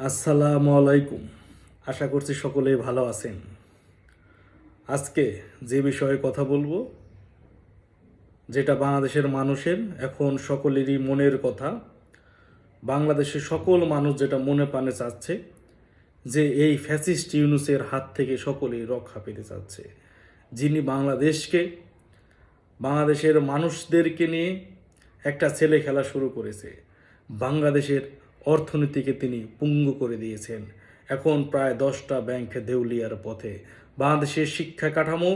আসসালামু আলাইকুম। আশা করছি সকলেই ভালো আছেন। আজকে যে বিষয়ে কথা বলব, যেটা বাংলাদেশের মানুষের এখন সকলেরই মনের কথা, বাংলাদেশের সকল মানুষ যেটা মনে প্রাণে চাচ্ছে, যে এই ফ্যাসিস্ট ইউনুসের হাত থেকে সকলেই রক্ষা পেতে চাচ্ছে। যিনি বাংলাদেশকে, বাংলাদেশের মানুষদেরকে নিয়ে একটা ছেলে খেলা শুরু করেছে, বাংলাদেশের অর্থনীতিকে তিনি পুঙ্গ করে দিয়েছেন। এখন প্রায় দশটা ব্যাংক দেউলিয়ার পথে। বাংলাদেশের শিক্ষা কাঠামো,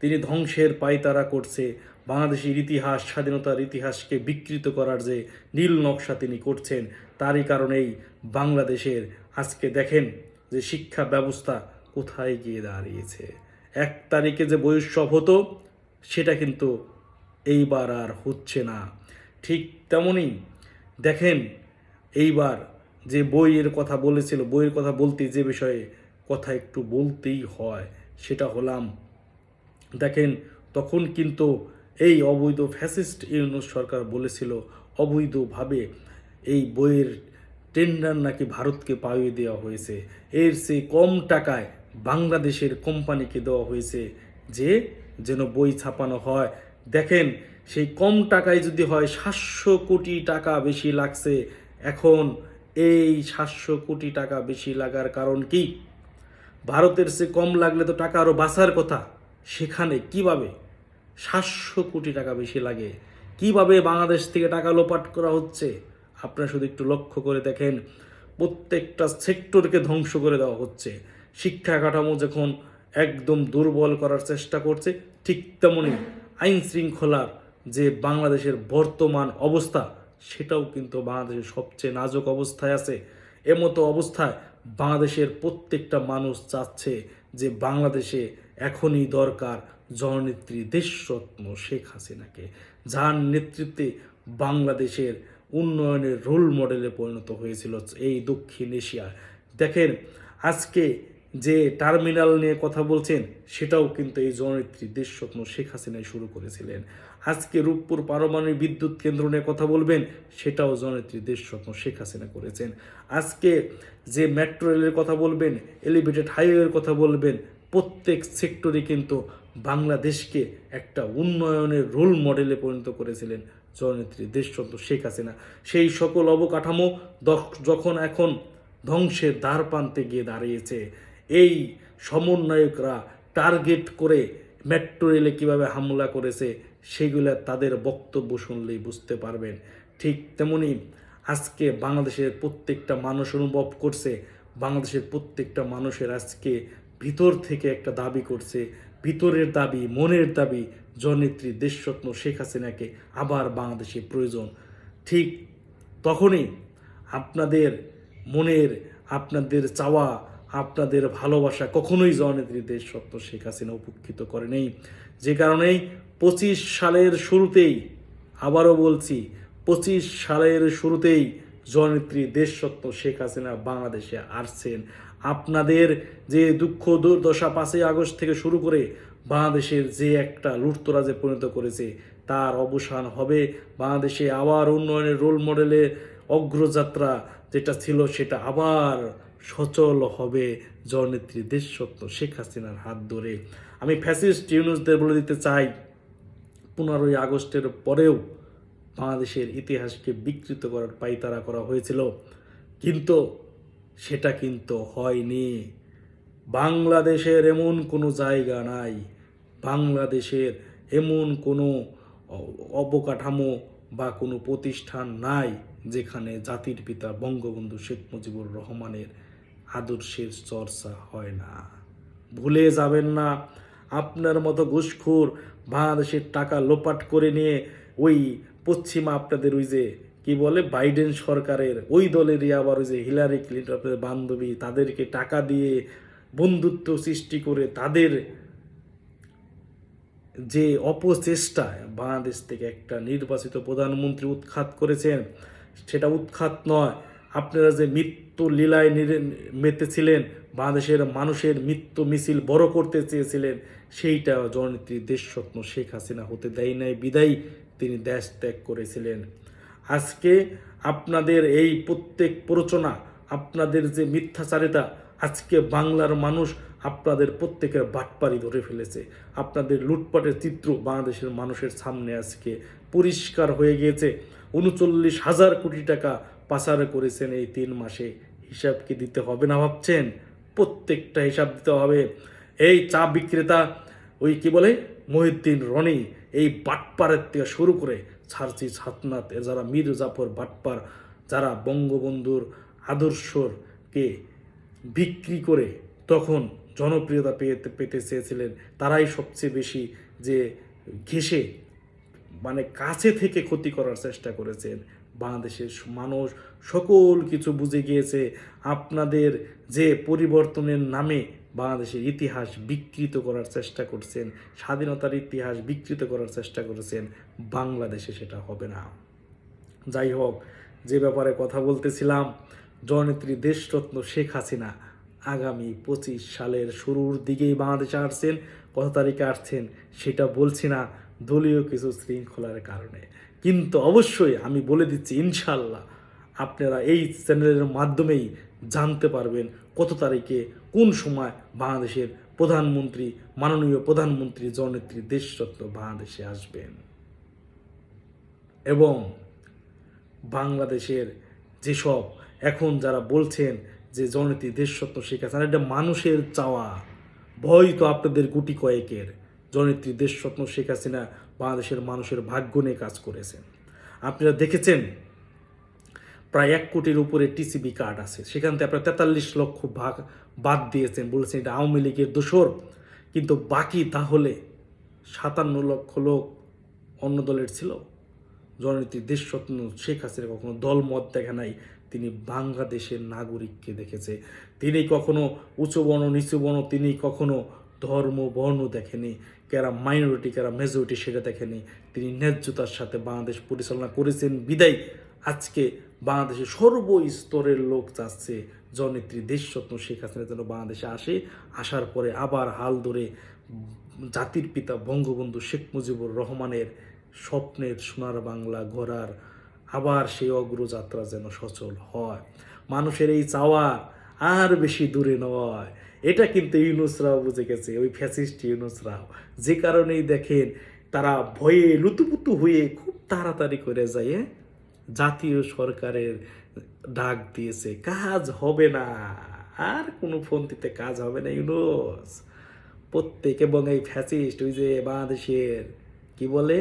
তিনি ধ্বংসের পায়তারা করছে। বাংলাদেশের ইতিহাস, স্বাধীনতার ইতিহাসকে বিকৃত করার যে নীল নকশা তিনি করছেন, তারই কারণেই বাংলাদেশের আজকে দেখেন যে শিক্ষা ব্যবস্থা কোথায় গিয়ে দাঁড়িয়েছে। এক তারিখে যে বৈষব হতো, সেটা কিন্তু এইবার আর হচ্ছে না। ঠিক তেমনই দেখেন এইবার যে বইয়ের কথা বলেছিল, বইয়ের কথা বলতে যে বিষয়ে কথা একটু বলতেই হয়, সেটা হলাম, দেখেন, তখন কিন্তু এই অবৈধ ফ্যাসিস্ট ইউনুস সরকার বলেছিল, অবৈধভাবে এই বইয়ের টেন্ডার নাকি ভারতকে পাইয়ে দেওয়া হয়েছে। এর সে কম টাকায় বাংলাদেশের কোম্পানিকে দেওয়া হয়েছে যে, যেন বই ছাপানো হয়। দেখেন, সেই কম টাকায় যদি হয়, সাতশো কোটি টাকা বেশি লাগছে এখন এই সাতশো কোটি টাকা বেশি লাগার কারণ কি? ভারতের সে কম লাগলে তো টাকা আরও বাঁচার কথা। সেখানে কীভাবে সাতশো কোটি টাকা বেশি লাগে? কীভাবে বাংলাদেশ থেকে টাকা লোপাট করা হচ্ছে? আপনারা শুধু একটু লক্ষ্য করে দেখেন, প্রত্যেকটা সেক্টরকে ধ্বংস করে দেওয়া হচ্ছে। শিক্ষা কাঠামো যখন একদম দুর্বল করার চেষ্টা করছে, ঠিক তেমনই আইন শৃঙ্খলার যে বাংলাদেশের বর্তমান অবস্থা সেটাও কিন্তু বাংলাদেশের সবচেয়ে নাজুক অবস্থায় আছে। এমতো অবস্থায় বাংলাদেশের প্রত্যেকটা মানুষ চাচ্ছে যে বাংলাদেশে এখনই দরকার জননেত্রী দেশরত্ন শেখ হাসিনাকে, যার নেতৃত্বে বাংলাদেশের উন্নয়নের রোল মডেলে পরিণত হয়েছিল এই দক্ষিণ এশিয়ায় দেখেন, আজকে যে টার্মিনাল নিয়ে কথা বলছেন, সেটাও কিন্তু এই জননেত্রী দেশস্বপ্ন শেখ হাসিনাই শুরু করেছিলেন। আজকে রূপপুর পারমাণবিক বিদ্যুৎ কেন্দ্র নিয়ে কথা বলবেন, সেটাও জননেত্রী দেশস্বপ্ন শেখ হাসিনা করেছেন। আজকে যে মেট্রো রেলের কথা বলবেন, এলিভেটেড হাইওয়ের কথা বলবেন, প্রত্যেক সেক্টরে কিন্তু বাংলাদেশকে একটা উন্নয়নের রোল মডেলে পরিণত করেছিলেন জননেত্রী দেশরত্ন শেখ হাসিনা। সেই সকল অবকাঠামো যখন এখন ধ্বংসের দ্বার প্রান্তে গিয়ে দাঁড়িয়েছে এই সমন্বয়করা টার্গেট করে মেট্রো রেলে কীভাবে হামলা করেছে, সেগুলো তাদের বক্তব্য শুনলেই বুঝতে পারবেন। ঠিক তেমনি আজকে বাংলাদেশের প্রত্যেকটা মানুষ অনুভব করছে, বাংলাদেশের প্রত্যেকটা মানুষের আজকে ভিতর থেকে একটা দাবি করছে, ভিতরের দাবি, মনের দাবি, জননেত্রী দেশরত্ন শেখ হাসিনাকে আবার বাংলাদেশে প্রয়োজন। ঠিক তখনই আপনাদের মনের, আপনাদের চাওয়া আপনাদের ভালোবাসা কখনোই জননেত্রী দেশরত্ন শেখ হাসিনা উপেক্ষিত করে নেই। যে কারণেই পঁচিশ সালের শুরুতেই, আবারও বলছি, পঁচিশ সালের শুরুতেই জননেত্রী দেশরত্ন শেখ হাসিনা বাংলাদেশে আসছেন। আপনাদের যে দুঃখ দুর্দশা পাঁচই আগস্ট থেকে শুরু করে বাংলাদেশের যে একটা লুটতরাজে পরিণত করেছে, তার অবসান হবে। বাংলাদেশে আবার উন্নয়নের রোল মডেলে অগ্রযাত্রা যেটা ছিল সেটা আবার সচল হবে জননেত্রী দেশরত্ন শেখ হাসিনার হাত ধরে। আমি ফ্যাসিস্ট ইউনুসদের বলে দিতে চাই, পনেরোই আগস্টের পরেও বাংলাদেশের ইতিহাসকে বিকৃত করার পাইতারা করা হয়েছিল, কিন্তু সেটা কিন্তু হয়নি। বাংলাদেশের এমন কোনো জায়গা নাই, বাংলাদেশের এমন কোনো অবকাঠামো বা কোনো প্রতিষ্ঠান নাই যেখানে জাতির পিতা বঙ্গবন্ধু শেখ মুজিবুর রহমানের আদর্শের চর্চা হয় না। ভুলে যাবেন না, আপনার মতো ঘুষখোর বাংলাদেশের টাকা লোপাট করে নিয়ে ওই পশ্চিমা আপনাদের ওই যে, কি বলে, বাইডেন সরকারের, ওই দলেরই আবার ওই যে হিলারি ক্লিন্টন আপনাদের বান্ধবী, তাদেরকে টাকা দিয়ে বন্ধুত্ব সৃষ্টি করে তাদের যে অপচেষ্টায় বাংলাদেশ থেকে একটা নির্বাচিত প্রধানমন্ত্রী উৎখাত করেছেন সেটা উৎখাত নয়। আপনারা যে মৃত্যু লীলায় মেতেছিলেন, বাংলাদেশের মানুষের মৃত্যু মিছিল বড় করতে চেয়েছিলেন, সেইটা জননেত্রী দেশস্বপ্ন শেখ হাসিনা হতে দেয় নাই, বিদায়ী তিনি দেশ ত্যাগ করেছিলেন। আজকে আপনাদের এই প্রত্যেক প্ররোচনা, আপনাদের যে মিথ্যাচারিতা, আজকে বাংলার মানুষ আপনাদের প্রত্যেকের বাটপারি ধরে ফেলেছে। আপনাদের লুটপাটের চিত্র বাংলাদেশের মানুষের সামনে আজকে পরিষ্কার হয়ে গিয়েছে। উনচল্লিশ হাজার কোটি টাকা পাচার করেছেন এই তিন মাসে। হিসাব কি দিতে হবে না ভাবছেন? প্রত্যেকটা হিসাব দিতে হবে। এই চা বিক্রেতা, ওই কি বলে, মহিউদ্দিন রনি এই বাটপারের থেকে শুরু করে ছাড়ছি ছাতনাথ যারা মীর জাফর বাটপার যারা বঙ্গবন্ধুর আদর্শকে বিক্রি করে তখন জনপ্রিয়তা পেতে পেতে চেয়েছিলেন, তারাই সবচেয়ে বেশি যে ঘেসে মানে কাছে থেকে ক্ষতি করার চেষ্টা করেছেন। বাংলাদেশের মানুষ সকল কিছু বুঝে গিয়েছে। আপনাদের যে পরিবর্তনের নামে বাংলাদেশের ইতিহাস বিকৃত করার চেষ্টা করছেন, স্বাধীনতার ইতিহাস বিকৃত করার চেষ্টা করেছেন, বাংলাদেশে সেটা হবে না। যাই হোক, যে ব্যাপারে কথা বলতেছিলাম, জননেত্রী দেশরত্ন শেখ হাসিনা আগামী পঁচিশ সালের শুরুর দিকেই বাংলাদেশে আসছেন। কত তারিখে আসছেন সেটা বলছি না। দলীয় কিছু শৃঙ্খলার কারণে। কিন্তু অবশ্যই আমি বলে দিচ্ছি ইনশাল্লাহ আপনারা এই চ্যানেলের মাধ্যমেই জানতে পারবেন কত তারিখে কোন সময় বাংলাদেশের প্রধানমন্ত্রী, মাননীয় প্রধানমন্ত্রী, জননেত্রী দেশরত্ন বাংলাদেশে আসবেন। এবং বাংলাদেশের যেসব এখন যারা বলছেন যে জননীতি দেশসত্ব শেখ হাসিনা, এটা মানুষের চাওয়া। ভয় তো আপনাদের গুটি কয়েকের। জননেত্রী দেশরত্ন শেখ হাসিনা বাংলাদেশের মানুষের ভাগ্য নিয়ে কাজ করেছেন। আপনারা দেখেছেন, প্রায় এক কোটির উপরে টিসিবি কার্ড আছে। সেখান থেকে আপনারা তেতাল্লিশ লক্ষ ভাগ বাদ দিয়েছেন, বলেছেন এটা আওয়ামী লীগের দোসর কিন্তু বাকি তাহলে সাতান্ন লক্ষ লোক অন্য দলের ছিল। জননীতি দেশরত্ন শেখ হাসিনা কখনো দল মত দেখে নাই, তিনি বাংলাদেশের নাগরিককে দেখেছে। তিনি কখনো উঁচু বর্ণ, নিচু বর্ণ, তিনি কখনো ধর্ম, বর্ণ দেখেনি, কারা মাইনরিটি কারা মেজরিটি সেটা দেখেনি। তিনি ন্যায্যতার সাথে বাংলাদেশ পরিচালনা করেছেন। বিদায়, আজকে বাংলাদেশের সর্বস্তরের লোক চাচ্ছে জননেত্রী দেশরত্ন শেখ হাসিনা যেন বাংলাদেশে আসে। আসার পরে আবার হাল ধরে জাতির পিতা বঙ্গবন্ধু শেখ মুজিবুর রহমানের স্বপ্নের সোনার বাংলা ঘোরার আবার সেই অগ্রযাত্রা যেন সচল হয়। মানুষের এই চাওয়া আর বেশি দূরে নয়। এটা কিন্তু ইউনুসরাও বুঝে গেছে, ওই ফ্যাসিস্ট ইউনুসরাও। যে কারণেই দেখেন, তারা ভয়ে লুতুপুতু হয়ে খুব তাড়াতাড়ি করে যায় হ্যাঁ? জাতীয় সরকারের ডাক দিয়েছে, কাজ হবে না, আর কোনো ফোনটিতে কাজ হবে না ইউনুস। প্রত্যেক এবং এই ফ্যাসিস্ট, ওই যে বাংলাদেশের, কি বলে?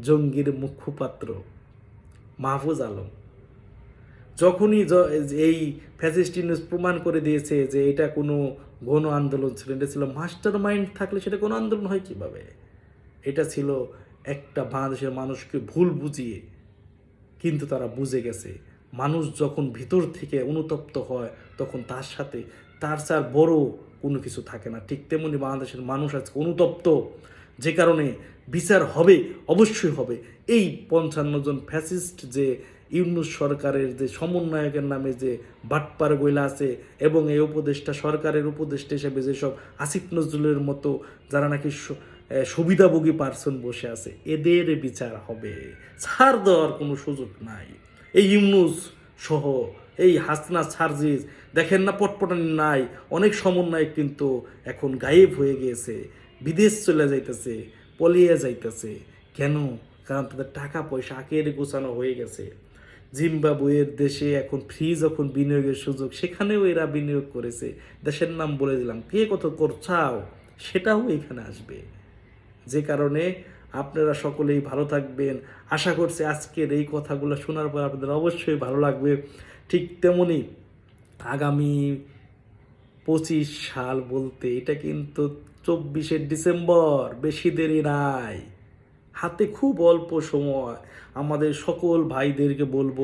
জঙ্গির মুখপাত্র, মাহফুজ আলম। যখনই এই ফ্যাসিস্ট প্রমাণ করে দিয়েছে যে এটা কোনো গণ আন্দোলন ছিল, এটা ছিল মাস্টার মাইন্ড থাকলে সেটা কোনো আন্দোলন হয় কীভাবে? এটা ছিল একটা বাংলাদেশের মানুষকে ভুল বুঝিয়ে কিন্তু তারা বুঝে গেছে। মানুষ যখন ভিতর থেকে অনুতপ্ত হয়, তখন তার সাথে তার চার বড় কোনো কিছু থাকে না। ঠিক তেমনি বাংলাদেশের মানুষ আজকে অনুতপ্ত, যে কারণে বিচার হবে, অবশ্যই হবে। এই পঞ্চান্ন জন ফ্যাসিস্ট যে ইউনুস সরকারের যে সমন্বয়কের নামে যে বাটপার গইলা আছে এবং এই উপদেষ্টা সরকারের উপদেষ্টা হিসেবে যেসব আসিফ নজরুলের মতো যারা নাকি সুবিধাভোগী পার্সন বসে আছে, এদের বিচার হবে। ছাড় দেওয়ার কোনো সুযোগ নাই। এই ইউনুস সহ এই হাসনা সার্জিস, দেখেন না পটপটানি নাই, অনেক সমন্বয় কিন্তু এখন গায়েব হয়ে গিয়েছে, বিদেশ চলে যাইতেছে, পলিয়ে যাইতেছে। কেন? কারণ তাদের টাকা পয়সা আকের গোছানো হয়ে গেছে। জিম্বাবুয়ের দেশে এখন ফ্রি যখন বিনিয়োগের সুযোগ, সেখানেও এরা বিনিয়োগ করেছে। দেশের নাম বলে দিলাম। কে কত করছাও, সেটাও এখানে আসবে। যে কারণে আপনারা সকলেই ভালো থাকবেন। আশা করছি আজকের এই কথাগুলো শোনার পর আপনাদের অবশ্যই ভালো লাগবে। ঠিক তেমনি আগামী পঁচিশ সাল বলতে এটা কিন্তু চব্বিশে ডিসেম্বর, বেশি দেরি নাই। হাতে খুব অল্প সময় আমাদের সকল ভাইদেরকে বলব,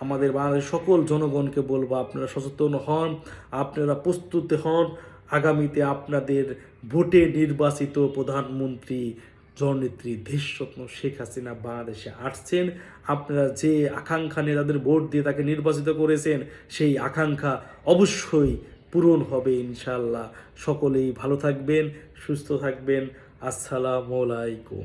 আমাদের বাংলাদেশের সকল জনগণকে বলব, আপনারা সচেতন হন, আপনারা প্রস্তুত হন। আগামীতে আপনাদের ভোটে নির্বাচিত প্রধানমন্ত্রী জননেত্রী দেশরত্ন শেখ হাসিনা বাংলাদেশে আসছেন। আপনারা যে আকাঙ্ক্ষা নিয়ে তাদের ভোট দিয়ে তাকে নির্বাচিত করেছেন, সেই আকাঙ্ক্ষা অবশ্যই পূরণ হবে ইনশাল্লাহ সকলেই ভালো থাকবেন, সুস্থ থাকবেন। আসসালামু আলাইকুম।